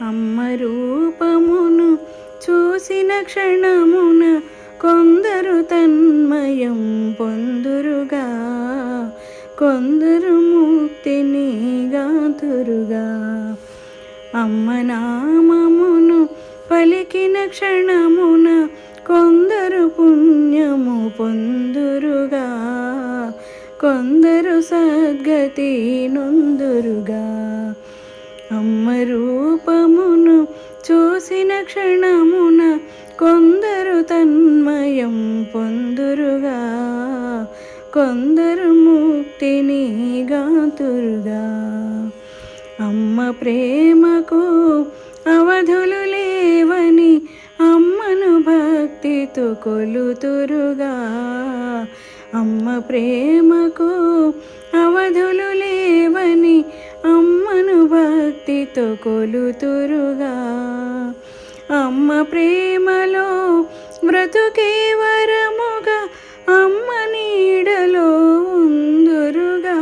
అమ్మ రూపమును చూసిన క్షణమున కొందరు తన్మయం పొందురుగా కొందరు ముక్తిని గాతురుగా. అమ్మ నామమును పలికిన క్షణమున కొందరు పుణ్యము పొందురుగా కొందరు సద్గతి నొందురుగా. అమ్మ రూపమును చూసిన క్షణమున కొందరు తన్మయం పొందురుగా కొందరు ముక్తిని గాతురుగా. అమ్మ ప్రేమకు అవధులు లేవని అమ్మను భక్తితో కొలుతురుగా. అమ్మ ప్రేమకు అవధులు లేవని అమ్మ భక్తితో కొలుతురుగా. అమ్మ ప్రేమలో బ్రతుకే వరముగా అమ్మ నీడలో ఉందురుగా.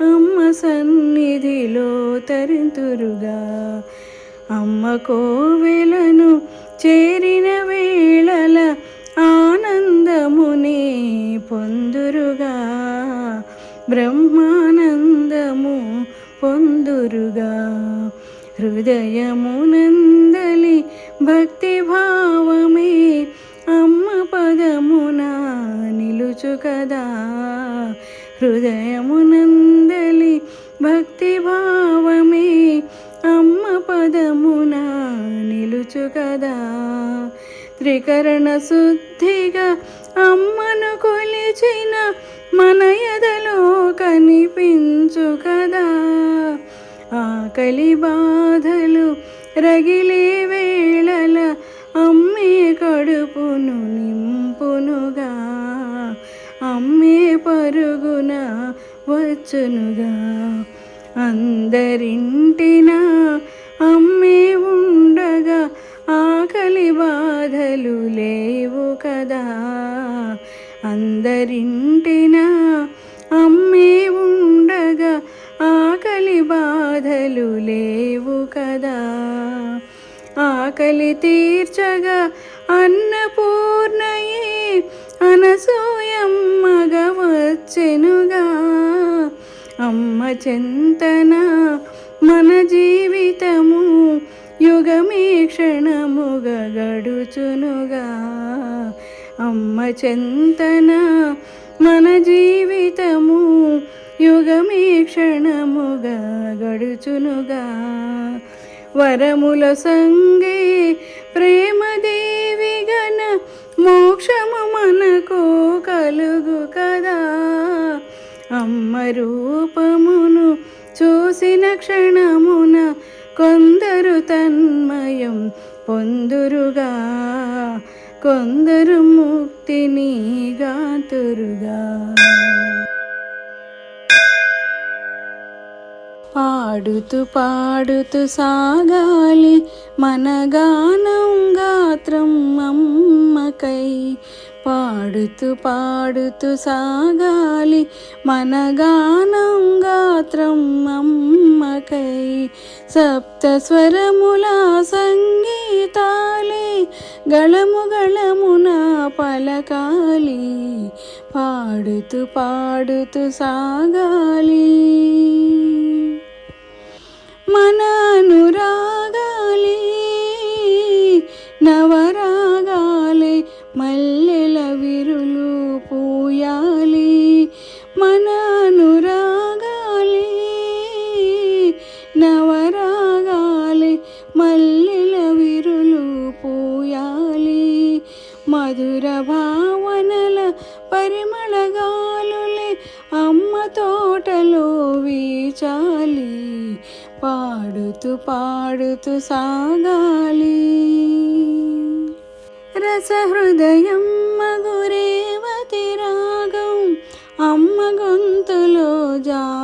అమ్మ సన్నిధిలో తరింతురుగా. అమ్మ కోవెలను చేరిన వేళల ఆనందముని పొందురుగా. బ్రహ్మానంద కోరుగా. హృదయమునందలి భక్తిభావమే అమ్మ పదమున నిలుచు కదా. హృదయమునందలి భక్తిభావమే అమ్మ పదమున నిలుచు కదా. త్రికరణ శుద్ధిగా అమ్మను కొలిచిన మన ఎదలో కనిపించ ఆకలి బాధలు రగిలే వేళల అమ్మే కడుపును నింపునుగా అమ్మే పరుగున వచ్చునుగా. అందరింటినా అమ్మే ఆశలు లేవు కదా. ఆకలి తీర్చగా అన్నపూర్ణయే అనసూయమ్మగా వచ్చెనుగా అమ్మ చింతన మన జీవితము యుగమే క్షణముగ గడుచునుగా. అమ్మ చింతన మన జీవితము యుగమే క్షణముగా గడుచునుగా. వరముల సంగే ప్రేమదేవి గన మోక్షము మనకు కలుగు కదా. అమ్మ రూపమును చూసిన క్షణమున కొందరు తన్మయం పొందురుగా. కొందరు ముక్తిని గాతురుగా. పాడుతూ పాడుతూ సాగాలి మన గానం గాత్రం అమ్మకై. పాడుతూ పాడుతూ సాగాలి మన గానం గాత్రం అమ్మకై. సప్తస్వరముల సంగీతాలే గళము గళమున పలకాలి. పాడుతూ పాడుతూ సాగాలి. మన అనురాగాలే నవరాగాలే మల్లెల విరులు పూయాలి. మధుర భావనల పరిమళ గాలులే అమ్మ తోటలో వీచాలి పాడుతూ పాడుతూ సాగాలి. రసహృదయం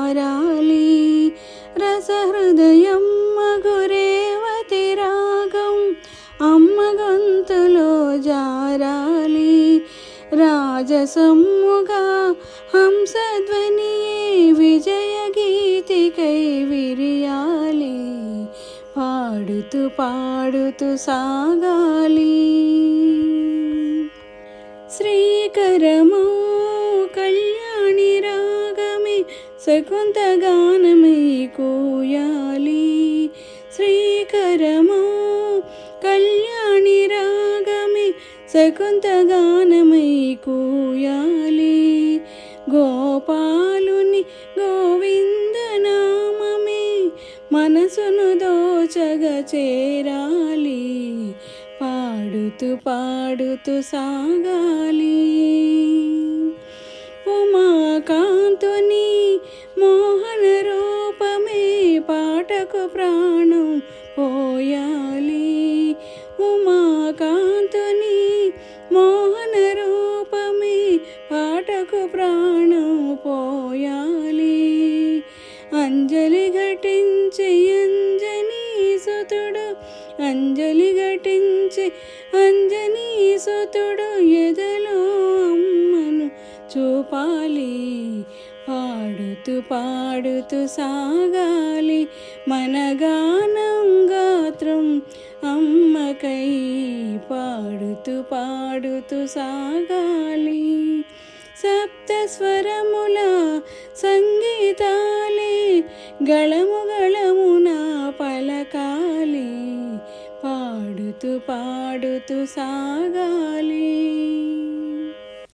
జారాలి రసహృదయం మగురేవతి రాగం. అమ్మ గొంతులో జారాలి. రాజసమ్ముగా హంసధ్వనియే విజయ గీతికై విరియాలి. పాడుతూ పాడుతూ సాగాలి. శ్రీకరమో కళ్యాణ రాగమే సకుంతగానమై శ్రీకరమో కళ్యాణి రాగమే సకుంతగానమై కూయాలి గోపాలుని గోవిందనామమే మనసును దోచగ చేరాలి. పాడుతూ పాడుతూ సాగాలి. ఉమాకాంతుని మోహన రూపమే పాటకు ప్రాణం పోయాలి. ఉమాకాంతుని మోహన రూపమే పాటకు ప్రాణం పోయాలి. అంజలి ఘటించి అంజనీ సుతుడు అంజలి ఘటించి అంజనీ సుతుడు ఎదలో అమ్మను చూపాలి. పాడుతూ పాడుతూ సాగాలి మన గానం గాత్రం అమ్మకై పాడుతూ పాడుతూ సాగాలి. సప్తస్వరముల సంగీతాలే గళము గళమున పలకాలి. పాడుతూ పాడుతూ సాగాలి.